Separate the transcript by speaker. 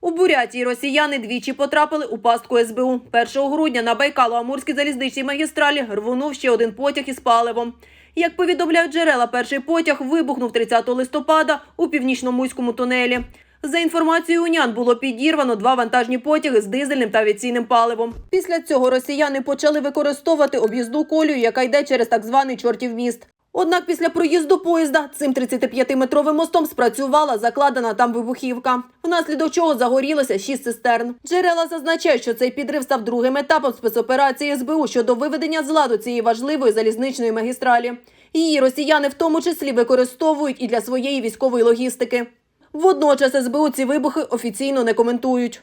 Speaker 1: У Бурятії росіяни двічі потрапили у пастку СБУ. 1 грудня на Байкало-Амурській залізничній магістралі рвонув ще один потяг із паливом. Як повідомляють джерела, перший потяг вибухнув 30 листопада у північномуському тунелі. За інформацією УНЯН було підірвано два вантажні потяги з дизельним та авіаційним паливом. Після цього росіяни почали використовувати об'їзну колію, яка йде через так званий чортів міст. Однак після проїзду поїзда цим 35-метровим мостом спрацювала закладена там вибухівка, внаслідок чого загорілося шість цистерн. Джерела зазначають, що цей підрив став другим етапом спецоперації СБУ щодо виведення з ладу цієї важливої залізничної магістралі. Її росіяни в тому числі використовують і для своєї військової логістики. Водночас СБУ ці вибухи офіційно не коментують.